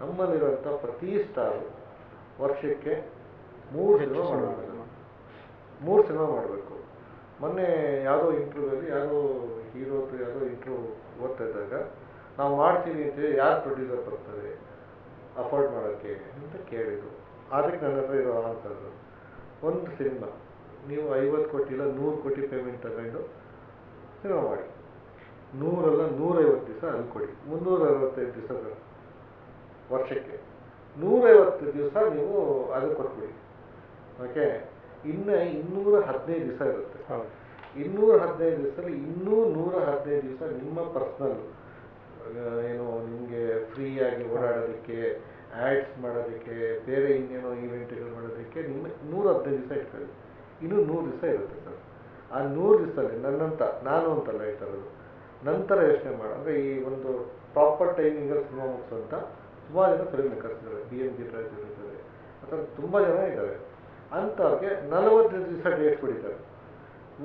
ನಮ್ಮಲ್ಲಿರುವಂಥ ಪ್ರತಿ ಸ್ಟಾರು ವರ್ಷಕ್ಕೆ ಮೂರು ಸಿನಿಮಾ ಮಾಡಬೇಕು. ಮೂರು ಸಿನಿಮಾ ಮಾಡಬೇಕು. ಮೊನ್ನೆ ಯಾವುದೋ ಯಾರೋ ಹೀರೋ ಹೀರೋದು ಯಾರೋ ಇಂಟರ್ವ್ಯೂ ಓದ್ತಾ ಇದ್ದಾಗ ನಾವು ಮಾಡ್ತೀವಿ ಅಂತೇಳಿ ಯಾರು ಪ್ರೊಡ್ಯೂಸರ್ ಬರ್ತಾರೆ ಅಫೋರ್ಡ್ ಮಾಡೋಕ್ಕೆ ಅಂತ ಕೇಳಿದರು. ಅದಕ್ಕೆ ನನ್ನ ಹತ್ರ ಇರೋ ಆನ್ಸರ್ ಒಂದು ಸಿನಿಮಾ ನೀವು ಐವತ್ತು ಕೋಟಿ ಇಲ್ಲ ನೂರು ಕೋಟಿ ಪೇಮೆಂಟ್ ತಗೊಂಡು ಸಿನಿಮಾ ಮಾಡಿ. ನೂರಲ್ಲ ನೂರೈವತ್ತು ದಿವಸ ಅಲ್ಲಿ ಕೊಡಿ. ಮುನ್ನೂರ ಅರವತ್ತೈದು ದಿವಸ ವರ್ಷಕ್ಕೆ. ನೂರೈವತ್ತು ದಿವಸ ನೀವು ಅದು ಕೊಟ್ಬಿಡಿ. ಓಕೆ ಇನ್ನು ಇನ್ನೂರ ಹದಿನೈದು ದಿವಸ ಇರುತ್ತೆ. ಇನ್ನೂರ ಹದಿನೈದು ದಿವಸದಲ್ಲಿ ಇನ್ನೂ ನೂರ ಹದಿನೈದು ದಿವಸ ನಿಮ್ಮ ಪರ್ಸ್ನಲ್ ಏನು ನಿಮಗೆ ಫ್ರೀಯಾಗಿ ಓಡಾಡೋದಕ್ಕೆ ಆ್ಯಡ್ಸ್ ಮಾಡೋದಕ್ಕೆ ಬೇರೆ ಇನ್ನೇನೋ ಈವೆಂಟ್ಗಳು ಮಾಡೋದಕ್ಕೆ ನಿಮ್ಮ ನೂರ ಹದಿನೈದು ದಿವಸ ಇರ್ತದೆ. ಇನ್ನೂ ನೂರು ದಿವಸ ಇರುತ್ತೆ ಸರ್. ಆ ನೂರು ದಿವಸದಲ್ಲಿ ನನ್ನಂತ ನಾನು ಅಂತಲ್ಲ ಹೇಳ್ತಾ ಇರೋದು. ನಂತರ ಯೋಚನೆ ಮಾಡು. ಅಂದರೆ ಈ ಒಂದು ಪ್ರಾಪರ್ ಟೈಮಿಂಗಲ್ಲಿ ಸಿನಿಮಾ ಮುಗಿಸುವಂಥ ಸುಮಾರು ಜನ ಫಿಲ್ಮ್ ಮೇಕರ್ಸ್ ಇದ್ದಾರೆ ಬಿ ಎಂ ಜಿ ಪ್ರೈಸ್ ಇದ್ದಾರೆ ಆ ಥರ ತುಂಬ ಜನ ಇದ್ದಾರೆ ಅಂಥವ್ರಿಗೆ ನಲವತ್ತು ದಿವಸ ಡೇಟ್ ಬಿಡಿತಾರೆ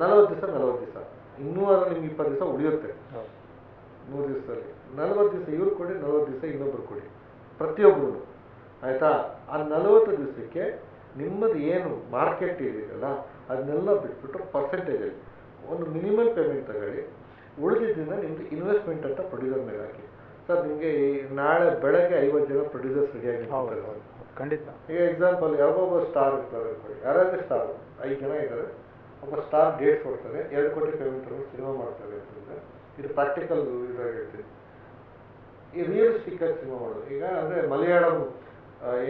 ನಲವತ್ತು ದಿವಸ ನಲವತ್ತು ದಿವಸ. ಇನ್ನೂ ಅದ್ರ ನಿಮ್ಗೆ ಇಪ್ಪತ್ತು ದಿವಸ ಉಳಿಯುತ್ತೆ. ನೂರು ದಿವಸದಲ್ಲಿ. ನಲವತ್ತು ದಿವಸ ಇವ್ರು ಕೊಡಿ ನಲವತ್ತು ದಿವಸ ಇನ್ನೊಬ್ರು ಕೊಡಿ. ಪ್ರತಿಯೊಬ್ಬರು ಆಯಿತಾ? ಆ ನಲವತ್ತು ದಿವಸಕ್ಕೆ ನಿಮ್ಮದು ಏನು ಮಾರ್ಕೆಟ್ ಇದೆಯಲ್ಲ ಅದನ್ನೆಲ್ಲ ಬಿಟ್ಬಿಟ್ಟು ಪರ್ಸೆಂಟೇಜಲ್ಲಿ ಒಂದು ಮಿನಿಮಮ್ ಪೇಮೆಂಟ್ ತಗೊಳ್ಳಿ. ಉಳಿದಿದ್ದಿನ ನಿಮ್ದು ಇನ್ವೆಸ್ಟ್ಮೆಂಟ್ ಅಂತ ಪ್ರೊಡ್ಯೂಸರ್ ಮೇಲೆ ಹಾಕಿ. ಸರ್ ನಿಮಗೆ ನಾಳೆ ಬೆಳಗ್ಗೆ ಐವತ್ತು ಜನ ಪ್ರೊಡ್ಯೂಸರ್ಸ್ ರೆಡಿಯಾಗಿ ಖಂಡಿತ. ಈಗ ಎಕ್ಸಾಂಪಲ್ ಯಾವೊಬ್ಬ ಸ್ಟಾರ್ ಇರ್ತಾರೆ ಯಾರಾದ್ರೆ ಸ್ಟಾರ್ ಐದು ಜನ ಇದ್ದಾರೆ. ಒಬ್ಬ ಸ್ಟಾರ್ ಡೇಟ್ ಕೊಡ್ತಾರೆ. ಎರಡು ಕೋಟಿ ಪೇಮೆಂಟ್ ಸಿನಿಮಾ ಮಾಡ್ತಾರೆ ಅಂತಂದ್ರೆ ಇದು ಪ್ರಾಕ್ಟಿಕಲ್ ಇದಾಗಿ ಹೇಳ್ತೀನಿ ಈ ರಿಯಲಿಸ್ಟಿಕ್ ಆಗಿ ಸಿನಿಮಾ ಮಾಡೋದು. ಈಗ ಅಂದ್ರೆ ಮಲಯಾಳಂ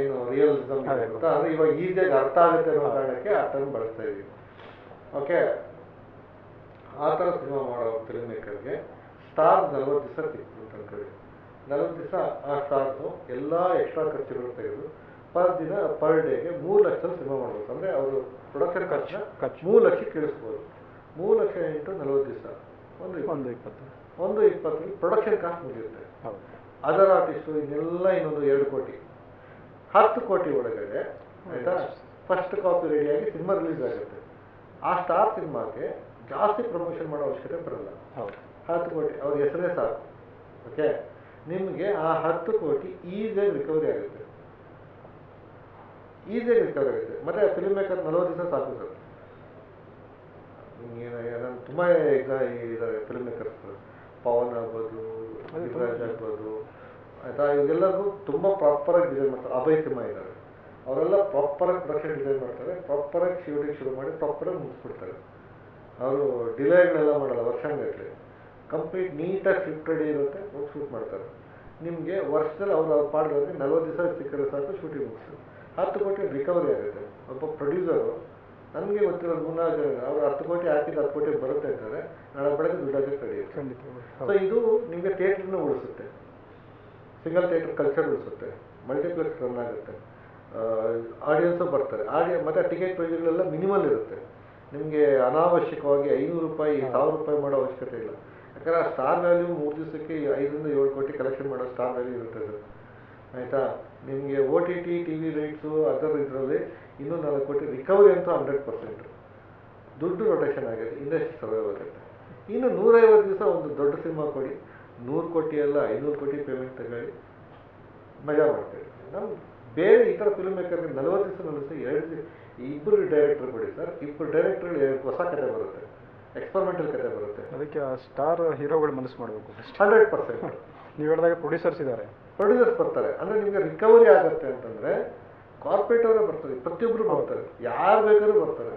ಏನು ರಿಯಲ್. ಅಂತ ಅಂದ್ರೆ ಇವಾಗ ಈಸಿಯಾಗಿ ಅರ್ಥ ಆಗುತ್ತೆ ಅನ್ನೋ ಕಾರಣಕ್ಕೆ ಆ ಥರ ಬಳಸ್ತಾ ಇದೀವಿ. ಓಕೆ ಆ ಥರ ಸಿನಿಮಾ ಮಾಡೋ ಫಿಲ್ಮ್ ಮೇಕರ್ಗೆ ಸ್ಟಾರ್ ನಲವತ್ತು ದಿವಸ ಸಿಕ್ಬಿಟ್ಟು ಕಡೆ ನಲವತ್ತು ದಿವಸ ಆ ಸ್ಟಾರ್ನು ಎಲ್ಲ ಎಕ್ಸ್ಟ್ರಾ ಖರ್ಚುಗಳು ತೆಗೆದು ಪರ್ ದಿನ ಪರ್ ಡೇಗೆ ಮೂರು ಲಕ್ಷದಲ್ಲಿ ಸಿನಿಮಾ ಮಾಡಬೇಕು ಅಂದರೆ ಅವರು ಪ್ರೊಡಕ್ಷನ್ ಖರ್ಚು ಖರ್ಚು. ಮೂರು ಲಕ್ಷ ಕೇಳಿಸ್ಬೋದು ಮೂರು ಲಕ್ಷ ಇಂಟು ನಲವತ್ತು ದಿವಸ. ಒಂದು ಇಪ್ಪತ್ತು. ಒಂದು ಇಪ್ಪತ್ತು. ಒಂದು ಇಪ್ಪತ್ತರಲ್ಲಿ ಪ್ರೊಡಕ್ಷನ್ ಕಾಸ್ಟ್ ಮುಗಿಯುತ್ತೆ. ಅದರ್ ಆರ್ಟಿಸ್ಟು ಇನ್ನೆಲ್ಲ ಇನ್ನೊಂದು ಎರಡು ಕೋಟಿ. ಹತ್ತು ಕೋಟಿ ಒಳಗಡೆ ಆಯಿತಾ? ಫಸ್ಟ್ ಕಾಪಿ ರೆಡಿಯಾಗಿ ಸಿನಿಮಾ ರಿಲೀಸ್ ಆಗುತ್ತೆ. ಆ ಸ್ಟಾರ್ ಸಿನಿಮಾಗೆ ಜಾಸ್ತಿ ಪ್ರಮೋಷನ್ ಮಾಡೋ ಅವಶ್ಯಕತೆ ಬರಲ್ಲ. ಹತ್ತು ಕೋಟಿ ಅವ್ರ ಹೆಸರೇ ಸಾಕು. ಓಕೆ ನಿಮಗೆ ಆ ಹತ್ತು ಕೋಟಿ ಈಸಿಯಾಗಿ ರಿಕವರಿ ಆಗುತ್ತೆ. ಈಸಿಯಾಗಿ ರಿಕವರಿ ಆಗುತ್ತೆ. ಮತ್ತೆ ಫಿಲ್ಮ್ ಮೇಕರ್ ನಲವತ್ತು ದಿವಸ ಸಾಕು ಸರ್. ತುಂಬಾ ತುಂಬ ಇದ್ದಾರೆ ಫಿಲ್ಮ್ ಮೇಕರ್ಸ್ ಪವನ್ ಆಗ್ಬೋದು ಯುವರಾಜ್ ಆಗ್ಬೋದು. ಆಯ್ತಾ? ತುಂಬಾ ಪ್ರಾಪರ್ ಆಗಿ ಡಿಸೈನ್ ಮಾಡ್ತಾರೆ. ಅಭಯ ಸಿಂಹ ಇದ್ದಾರೆ. ಅವರೆಲ್ಲ ಪ್ರಾಪರಾಗಿ ಪ್ರೊಡಕ್ಷನ್ ಡಿಸೈನ್ ಮಾಡ್ತಾರೆ. ಪ್ರಾಪರ್ ಆಗಿ ಶೂಟಿಂಗ್ ಶುರು ಮಾಡಿ ಪ್ರಾಪರ್ ಆಗಿ ಮುಗಿಸ್ಬಿಡ್ತಾರೆ. ಅವರು ಡಿಲೇಗಳೆಲ್ಲ ಮಾಡಲ್ಲ ವರ್ಷಗಟ್ಟಲೆ ಕಂಪ್ಲೀಟ್ ನೀಟಾಗಿ ಶಿಫ್ಟ್ ರೆಡಿ ಇರುತ್ತೆ ಹೋಗಿ ಶೂಟ್ ಮಾಡ್ತಾರೆ. ನಿಮಗೆ ವರ್ಷದಲ್ಲಿ ಅವ್ರು ಅವ್ರು ಪಾಡ್ದವ್ರಿಗೆ ನಲ್ವತ್ತು ದಿವಸ ಸಿಕ್ಕರೆ ಸಾಕು ಶೂಟಿಂಗ್ ಮುಗಿಸು ಹತ್ತು ಕೋಟಿ ರಿಕವರಿ ಆಗುತ್ತೆ. ಒಬ್ಬ ಪ್ರೊಡ್ಯೂಸರು ನನಗೆ ಗೊತ್ತಿರೋ ಮೂರ್ನಾಲ್ಕು ಜನ ಅವ್ರು ಹತ್ತು ಕೋಟಿ ಹಾಕಿದ್ದು ಹತ್ತು ಕೋಟಿ ಬರುತ್ತೆ ಅಂತಾರೆ. ನಾಳೆ ಬೆಳಗ್ಗೆ ದುಡ್ಡಾಗಿ ಕಡಿಯುತ್ತೆ. ಸೊ ಇದು ನಿಮಗೆ ಥಿಯೇಟ್ರನ್ನ ಉಳಿಸುತ್ತೆ. ಸಿಂಗಲ್ ಥಿಯೇಟರ್ ಕಲ್ಚರ್ ಉಳಿಸುತ್ತೆ. ಮಲ್ಟಿಪ್ಲೆಕ್ಸ್ ರನ್ ಆಗುತ್ತೆ. ಆಡಿಯನ್ಸು ಬರ್ತಾರೆ. ಆಡಿಯ ಮತ್ತು ಟಿಕೆಟ್ ಪ್ರೈಸ್ಗಳೆಲ್ಲ ಮಿನಿಮಲ್ ಇರುತ್ತೆ. ನಿಮಗೆ ಅನಾವಶ್ಯಕವಾಗಿ ಐನೂರು ರೂಪಾಯಿ ಸಾವಿರ ರೂಪಾಯಿ ಮಾಡೋ ಅವಶ್ಯಕತೆ ಇಲ್ಲ. ಯಾಕಂದರೆ ಆ ಸ್ಟಾರ್ ವ್ಯಾಲ್ಯೂ ಮೂರು ದಿವಸಕ್ಕೆ ಐದರಿಂದ ಏಳು ಕೋಟಿ ಕಲೆಕ್ಷನ್ ಮಾಡೋ ಸ್ಟಾರ್ ವ್ಯಾಲ್ಯೂ ಇರುತ್ತೆ ಅದು. ಆಯಿತಾ? ನಿಮಗೆ O T T T V rights ಅದರ ಇದರಲ್ಲಿ ಇನ್ನೂ ನಾಲ್ಕು ಕೋಟಿ ರಿಕವರಿ ಅಂತ ಹಂಡ್ರೆಡ್ ಪರ್ಸೆಂಟ್ ದುಡ್ಡು ರೊಟೇಷನ್ ಆಗುತ್ತೆ ಇಂಡಸ್ಟ್ರಿ ಸರ್ವೈವ್ ಆಗುತ್ತೆ ಇನ್ನು ನೂರೈವತ್ತು ದಿವಸ ಒಂದು ದೊಡ್ಡ ಸಿನಿಮಾ ಕೊಡಿ. ನೂರು ಕೋಟಿ ಅಲ್ಲ ಐನೂರು ಕೋಟಿ ಪೇಮೆಂಟ್ ತಗೊಳ್ಳಿ. ಮಜಾ ಮಾಡ್ತೀವಿ. ನಮ್ಮ ಬೇರೆ ಇತರ ಫಿಲ್ಮ್ ಮೇಕರ್ಗೆ ನಲವತ್ತು ದಿವಸ ನಲವತ್ತು ಎರಡು ಇಬ್ಬರು ಡೈರೆಕ್ಟರ್ ಬಿಡಿ ಸರ್ ಇಬ್ಬರು ಡೈರೆಕ್ಟರ್ ಹೊಸ ಕತೆ ಬರುತ್ತೆ ಎಕ್ಸ್ಪರಿಮೆಂಟಲ್ ಕತೆ ಬರುತ್ತೆ. ಅದಕ್ಕೆ ಆ ಸ್ಟಾರ್ ಹೀರೋಗಳು ಮನಸ್ಸು ಮಾಡಬೇಕು ಹಂಡ್ರೆಡ್ ಪರ್ಸೆಂಟ್ ನೀವು ಹೇಳಿದಾಗ ಪ್ರೊಡ್ಯೂಸರ್ಸ್ ಇದ್ದಾರೆ ಪ್ರೊಡ್ಯೂಸರ್ಸ್ ಬರ್ತಾರೆ. ಅಂದರೆ ನಿಮಗೆ ರಿಕವರಿ ಆಗುತ್ತೆ ಅಂತಂದರೆ ಕಾರ್ಪೊರೇಟ್ ಅವರೇ ಬರ್ತಾರೆ ಪ್ರತಿಯೊಬ್ಬರು ಬರ್ತಾರೆ. ಯಾರು ಬೇಕಾದ್ರೂ ಬರ್ತಾರೆ.